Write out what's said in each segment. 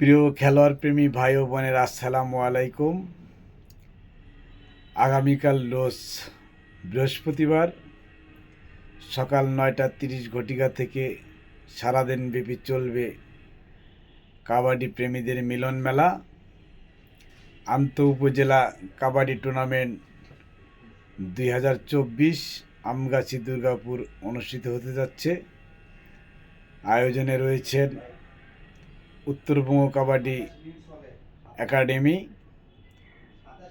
প্রিয় খেলোয়াড় প্রেমী ভাই ও বোনের, আসসালামু আলাইকুম। আগামীকাল রোজ বৃহস্পতিবার সকাল নয়টা তিরিশ ঘটিকা থেকে সারাদিন ব্যাপী চলবে কাবাডি প্রেমীদের মিলন মেলা। আন্ত উপজেলা কাবাডি টুর্নামেন্ট দুই হাজার চব্বিশ আমগাছি দুর্গাপুর অনুষ্ঠিত হতে যাচ্ছে। আয়োজনে রয়েছেন উত্তরবঙ্গ কাবাডি একাডেমি।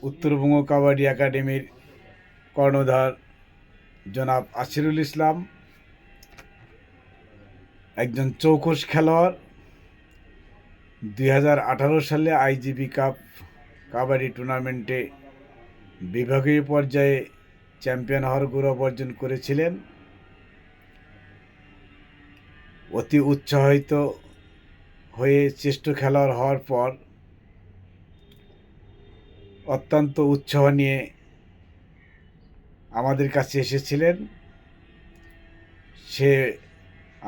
উত্তরবঙ্গ কাবাডি একাডেমির কর্ণধার জনাব আসিরুল ইসলাম। একজন চৌকস খেলোয়াড়। দুই হাজার আঠারো সালে আইজিবি কাপ কাবাডি টুর্নামেন্টে বিভাগীয় পর্যায়ে চ্যাম্পিয়ন হওয়ার গৌরব অর্জন করেছিলেন। অতি উৎসাহিত হয়ে শ্রেষ্ঠ খেলোয়াড় হওয়ার পর অত্যন্ত উৎসাহ নিয়ে আমাদের কাছে এসেছিলেন। সে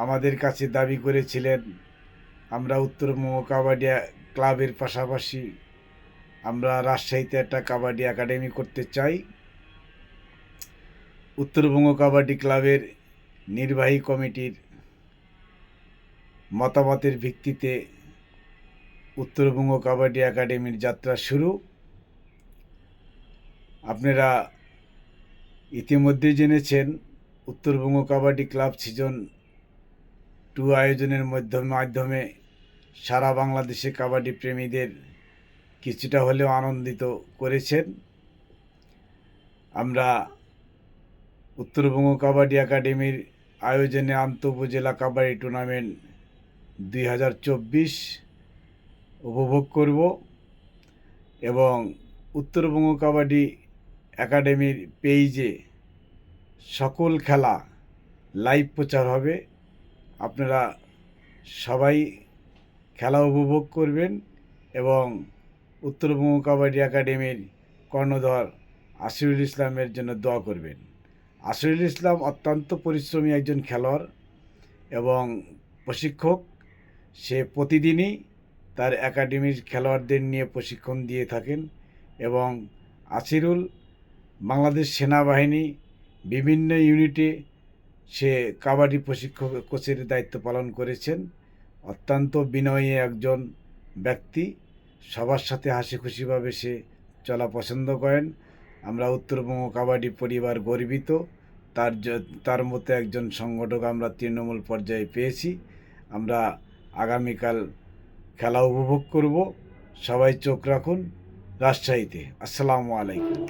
আমাদের কাছে দাবি করেছিলেন, আমরা উত্তরবঙ্গ কাবাডি ক্লাবের পাশাপাশি আমরা রাজশাহীতে একটা কাবাডি একাডেমি করতে চাই। উত্তরবঙ্গ কাবাডি ক্লাবের নির্বাহী কমিটির মতামতের ভিত্তিতে উত্তরবঙ্গ কাবাডি একাডেমির যাত্রা শুরু। আপনারা ইতিমধ্যেই জেনেছেন, Uttarbanga kabaddi club season two আয়োজনের মাধ্যমে মাধ্যমে সারা বাংলাদেশে কাবাডি প্রেমীদের কিছুটা হলেও আনন্দিত করেছেন। আমরা উত্তরবঙ্গ কাবাডি একাডেমির আয়োজনে আন্ত উপজেলা কাবাডি টুর্নামেন্ট দুই হাজার চব্বিশ উপভোগ করব এবং উত্তরবঙ্গ কাবাডি একাডেমির পেইজে সকল খেলা লাইভ প্রচার হবে। আপনারা সবাই খেলা উপভোগ করবেন এবং উত্তরবঙ্গ কাবাডি একাডেমির কর্ণধর আসিরুল ইসলামের জন্য দোয়া করবেন। আসিরুল ইসলাম অত্যন্ত পরিশ্রমী একজন খেলোয়াড় এবং প্রশিক্ষক। সে প্রতিদিনই তার একাডেমির খেলোয়াড়দের নিয়ে প্রশিক্ষণ দিয়ে থাকেন এবং আসিরুল বাংলাদেশ সেনাবাহিনী বিভিন্ন ইউনিটে সে কাবাডি প্রশিক্ষক কোচের দায়িত্ব পালন করেছেন। অত্যন্ত বিনয়ী একজন ব্যক্তি। সবার সাথে হাসি খুশিভাবে সে চলা পছন্দ করেন। আমরা উত্তরবঙ্গ কাবাডি পরিবার গর্বিত। তার তার মতো একজন সংগঠক আমরা তৃণমূল পর্যায়ে পেয়েছি। আমরা আগামীকাল খেলা উপভোগ করব। সবাই চোখ রাখুন। রাজশাহীতে। আসসালামু আলাইকুম।